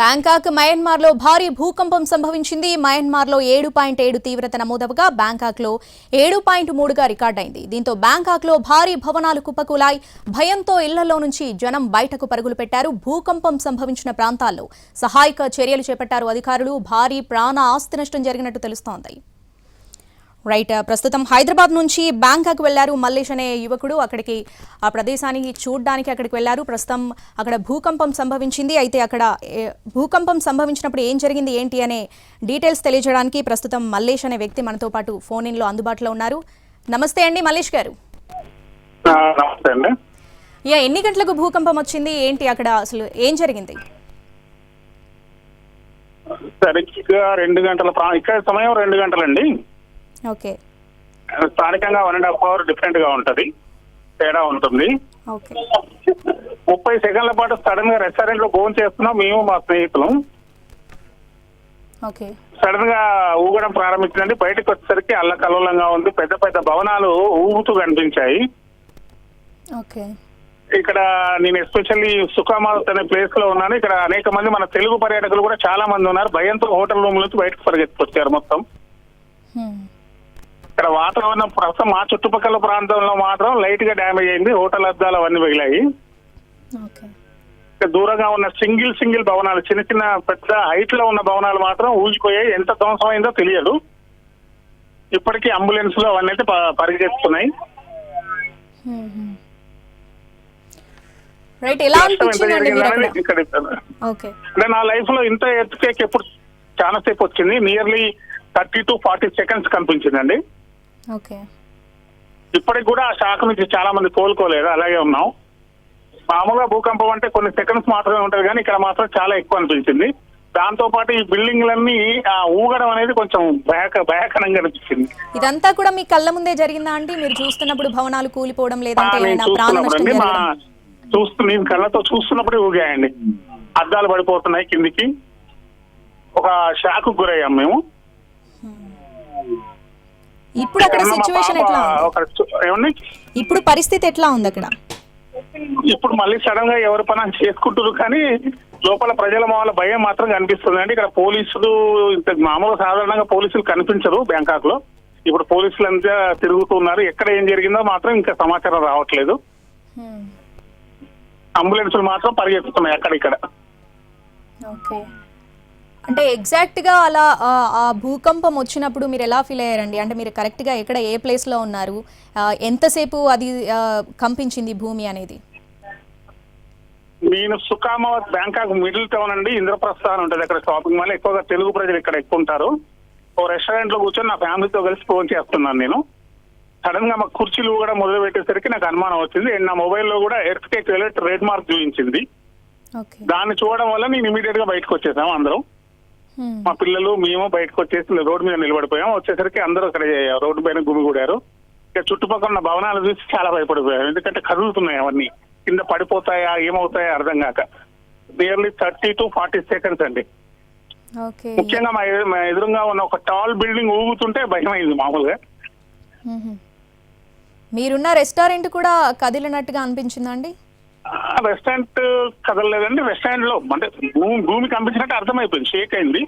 Bangkok మయన్మార్లో భారీ భూకంపం సంభవించింది. మయన్మార్లో ఏడు పాయింట్ ఏడు తీవ్రత నమోదవగా బ్యాంకాక్లో ఏడు పాయింట్ మూడుగా రికార్డైంది. దీంతో బ్యాంకాక్లో భారీ భవనాలు కుప్పకూలాయి. భయంతో ఇళ్ళలో నుంచి జనం బయటకు పరుగులు పెట్టారు. భూకంపం సంభవించిన ప్రాంతాల్లో సహాయక చర్యలు చేపట్టారు అధికారులు. భారీ ప్రాణ ఆస్తి నష్టం జరిగినట్టు తెలుస్తోంది. రైట్ ప్రస్తుతం హైదరాబాద్ నుంచి బ్యాంకాక్ వెళ్ళారు మల్లేష్ అనే యువకుడు. అక్కడికి ఆ ప్రదేశానికి చూడడానికి అక్కడికి వెళ్ళారు. ప్రస్తుతం అక్కడ భూకంపం సంభవించింది. అయితే అక్కడ భూకంపం సంభవించినప్పుడు ఏం జరిగింది ఏంటి అనే డీటెయిల్స్ తెలియజేయడానికి ప్రస్తుతం మల్లేష్ అనే వ్యక్తి మనతో పాటు ఫోన్ ఇన్లో అందుబాటులో ఉన్నారు. నమస్తే అండి మల్లేష్ గారు. ఆ, నమస్తే అండి. యా ఎన్ని గంటలకు భూకంపం వచ్చింది? ఏంటి అక్కడ అసలు ఏం జరిగింది? సరిగ్గా రెండు గంటల ఇక్కడ సమయం రెండు గంటలండి. ఓకే. స్థానికంగా వన్ అండ్ హాఫ్ అవర్ డిఫరెంట్గా ఉంటది. తేడా ఉంటుంది. ముప్పై సెకండ్ల పాటు సడన్గా రెస్టారెంట్లో భోజనం చేస్తున్నాం మేము మా స్నేహితులం. సడన్గా ఊగడం ప్రారంభించిందండి. బయటకు వచ్చేసరికి అల్లకల్లోలంగా ఉంది. పెద్ద పెద్ద భవనాలు ఊగుతూ కనిపించాయి. ఇక్కడ నేను ఎస్పెషల్లీ సుఖామాత్ అనే ప్లేస్లో ఉన్నాను. ఇక్కడ అనేక మంది మన తెలుగు పర్యాటకులు కూడా చాలా మంది ఉన్నారు. భయంతో హోటల్ రూమ్ నుంచి బయటకు పరిగెత్తుకొచ్చారు మొత్తం. ఇక్కడ వాతావరణం ప్రస్తుతం మా చుట్టుపక్కల ప్రాంతంలో మాత్రం లైట్గా డ్యామేజ్ అయింది హోటల్ అద్దాలు అవన్నీ మిగిలాయి. దూరంగా ఉన్న సింగిల్ సింగిల్ భవనాలు చిన్న చిన్న పెద్ద హైట్లో ఉన్న భవనాలు మాత్రం ఊగిపోయాయి. ఎంత ధ్వంసమైందో తెలియదు. ఇప్పటికీ అంబులెన్స్లో అవన్నీ అయితే ప- పరిగెత్తుతున్నాయి. హ్మ్, హ్మ్. రైట్ ఎలా నష్టం ఎంత అనిపించిందండి మీరు జరిగిందనేది అక్కడ? ఇక్కడ ఓకే. అంటే నా లైఫ్లో ఇంత ఎత్తుకేక్ ఎప్పుడు చాలా సేపు వచ్చింది. Nearly thirty to forty seconds కనిపించిందండి. ఓకే. ఇప్పటికి కూడా ఆ షాక్ నుంచి చాలా మంది కోలుకోలేదు అలాగే ఉన్నాం. మామూలుగా భూకంపం అంటే కొన్ని సెకండ్స్ మాత్రమే ఉంటది కానీ ఇక్కడ మాత్రం చాలా ఎక్కువ అనిపించింది. దాంతో పాటు ఈ బిల్డింగ్లన్నీ ఆ ఊగడం అనేది కొంచెం భయాక భయాకరంగా అనిపించింది. ఇదంతా కూడా మీ కళ్ళ ముందే జరిగిందా అండి? మీరు చూస్తున్నప్పుడు భవనాలు కూలిపోవడం లేదంటే మా చూస్తూ నేను కళ్ళతో చూస్తున్నప్పుడే ఊగాయండి. అద్దాలు పడిపోతున్నాయి కిందికి. ఒక షాక్ గురయ్యాం మేము. ఇప్పుడు అక్కడ సిచ్యువేషన్ ఎట్లా ఉంది? ఇప్పుడు పరిస్థితి ఎట్లా ఉంది అక్కడ? ఇప్పుడు మళ్ళీ సడన్గా ఎవరి పని వాళ్ళు చేసుకుంటున్నారు కానీ లోపల ప్రజల వాళ్ళ భయం మాత్రం కనిపిస్తుంది అండి. ఇక్కడ పోలీసులు ఇంత మామూలు సాధారణంగా పోలీసులు కనిపించరు బ్యాంకాక్లో ఇప్పుడు పోలీసులు అంతా తిరుగుతున్నారు ఎక్కడ ఏం జరిగిందో మాత్రం ఇంకా సమాచారం రావట్లేదు. అంబులెన్సులు మాత్రం పరిగెత్తుతున్నాయి అక్కడిక్కడ. ఓకే. అంటే ఎగ్జాక్ట్గా అలా ఆ, భూకంపం వచ్చినప్పుడు మీరు ఎలా ఫీల్ అయ్యారండి? అంటే మీరు కరెక్ట్గా ఎక్కడ ఏ ప్లేస్లో ఉన్నారు ఎంతసేపు అది కంపించింది భూమి అనేది? నేను సుఖామావత్ బ్యాంకాక్ మిడిల్ టౌన్ అండి. ఇంద్రప్రస్థ అని ఉంటుంది అక్కడ షాపింగ్ మాల్. ఎక్కువగా తెలుగు ప్రజలు ఇక్కడ ఎక్కువ ఉంటారు ఓ రెస్టారెంట్లో కూర్చొని నా ఫ్యామిలీతో కలిసి ఫోన్ చేస్తున్నాను నేను. సడన్గా మా కుర్చీలు కూడా మొదలు పెట్టేసరికి నాకు అనుమానం వచ్చింది. అండ్ నా మొబైల్లో కూడా ఎర్త్ కేక్ రెడ్ మార్క్ చూపించింది. దాన్ని చూడడం వల్ల నేను ఇమీడియట్గా బయటకు వచ్చేసాం అందరం. మా పిల్లలు మేము బయటకు వచ్చేసి రోడ్డు మీద నిలబడిపోయాం. వచ్చేసరికి అందరూ అక్కడ రోడ్డు పైన గుమిగూడారు ఇక చుట్టుపక్కల ఉన్న భవనాలు చూసి చాలా భయపడిపోయారు. ఎందుకంటే కదులుతున్నాయి అవన్నీ. కింద పడిపోతాయా ఏమవుతాయా అర్థం కాక. Nearly thirty to forty seconds అండి. ముఖ్యంగా మా ఎదు- మా ఎదురుగా ఉన్న ఒక టాల్ బిల్డింగ్ ఊగుతుంటే భయం అయింది మామూలుగా. మ్మ్. మీరున్న రెస్టారెంట్ కూడా కదిలినట్టుగా అనిపించిందా ఆ రెస్టారెంట్ కదలలేదండి. రెస్టారెంట్లో అంటే భూమి భూమి కంపించినట్టు అర్థమైపోయింది. షేక్ అయింది.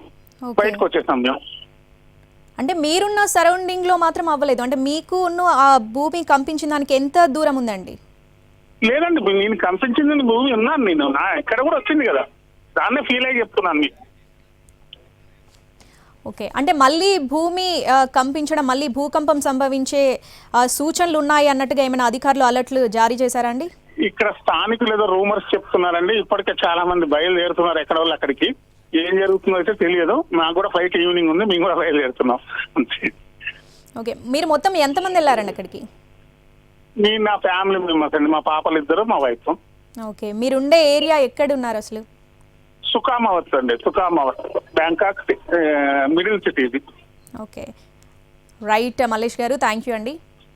బయటకు వచ్చేసాం మేము. అంటే మీరున్న సరౌండింగ్లో మాత్రం అవ్వలేదు. అంటే మీకు ఆ భూమి కంపించిన దానికి ఎంత దూరం ఉందండి? లేదండి నేను కనిపించింది భూమి ఉన్నాను నేను. నా ఇక్కడ కూడా వచ్చింది కదా. దాన్నే ఫీల్ అయ్యి చెప్తున్నాను మీకు. ఓకే అంటే మళ్ళీ భూమి కంపించడం మళ్ళీ భూకంపం సంభవించే సూచనలు ఉన్నాయి అన్నట్టుగా ఏమైనా అధికారులు అలర్ట్లు జారీ చేశారా అండి? ఇక్కడ స్థానికులు ఏదో రూమర్స్ చెప్తున్నారండి. ఇప్పటికే చాలా మంది బయలుదేరుతున్నారు ఎక్కడ వాళ్ళు అక్కడికి. ఏం జరుగుతుందో అయితే తెలియదు. నాకు కూడా ఫ్లైట్ ఈవినింగ్ ఉంది. మేము కూడా బయలుదేరుతున్నాం. ఓకే. మీరు మొత్తం ఎంతమంది వెళ్ళారండి అక్కడికి? నేను నా ఫ్యామిలీ మెంబర్స్ అండి. మా పాపలు ఇద్దరు మా వైఫ్. ఓకే. మీరుండే ఏరియా ఎక్కడ ఉన్నారు అసలు? సుఖామావత్ అండి. Sukhumvit. Bangkok middle city okay. Right Mallesh garu. Thank you అండి.